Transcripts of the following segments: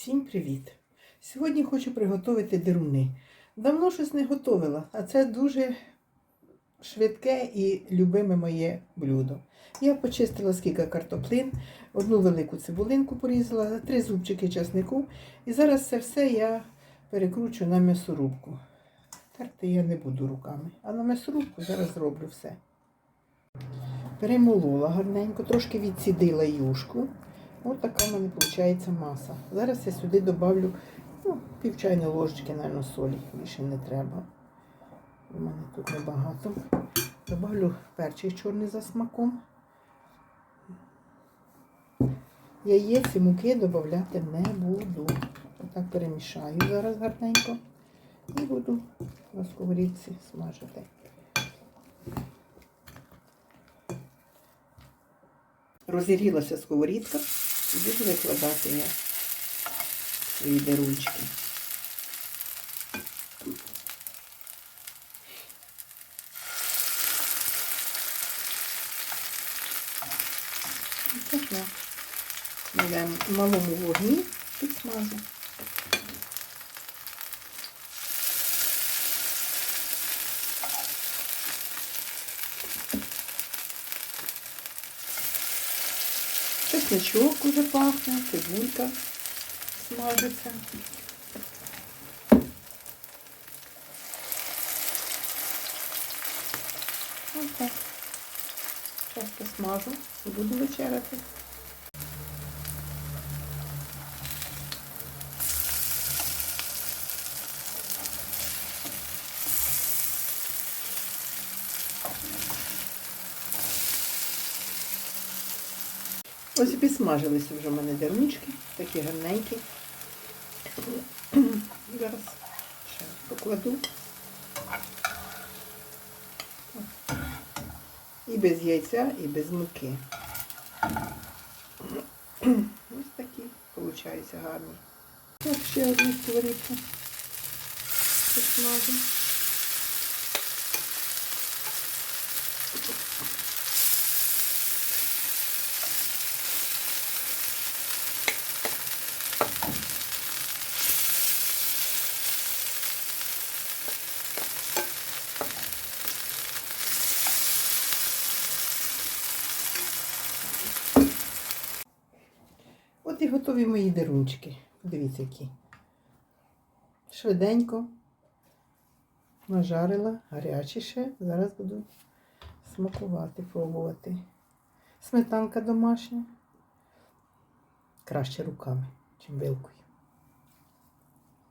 Всім привіт! Сьогодні хочу приготувати деруни. Давно щось не готувала, а це дуже швидке і любиме моє блюдо. Я почистила скільки картоплин, одну велику цибулинку порізала, три зубчики часнику. І зараз це все я перекручу на м'ясорубку. Терти я не буду руками, а на м'ясорубку зараз зроблю все. Перемолола гарненько, трошки відсідила юшку. Ось така в мене виходить маса. Зараз я сюди додавлю ну, пів чайної ложечки, мабуть, солі. Більше не треба. У мене тут небагато. Добавлю перчик чорний за смаком. Яєць і муки додати не буду. Отак перемішаю зараз гарненько. І буду на сковорідці смажити. Розігрілася сковорідка і буду викладати я свої. Ось так я на малому вогні підсмажу. Чесночок уже пахне, цибулька смажиться. Ось так. Сейчас посмажу і буду вечеряти. Ось і підсмажилися вже в мене дерунчики, такі гарненькі. Зараз ще покладу. І без яйця, і без муки. Ось такі, виходить, гарні. Так, ще одну сковорідку підсмажу. От і готові мої дерунчики. Подивіться, які. Швиденько нажарила, гарячі ще. Зараз буду смакувати, пробувати. Сметанка домашня. Краще руками, чим вилкою.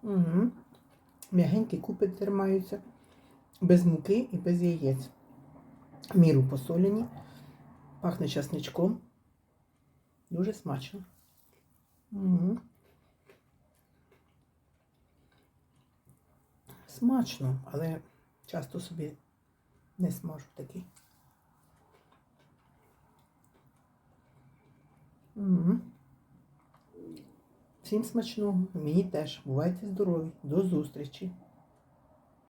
Угу. М'ягенькі купи тримаються. Без муки і без яєць. Міру посолені. Пахне часничком. Дуже смачно. Угу. Смачно, але часто собі не смажу такий. Угу. Всім смачного, мені теж. Бувайте здорові. До зустрічі!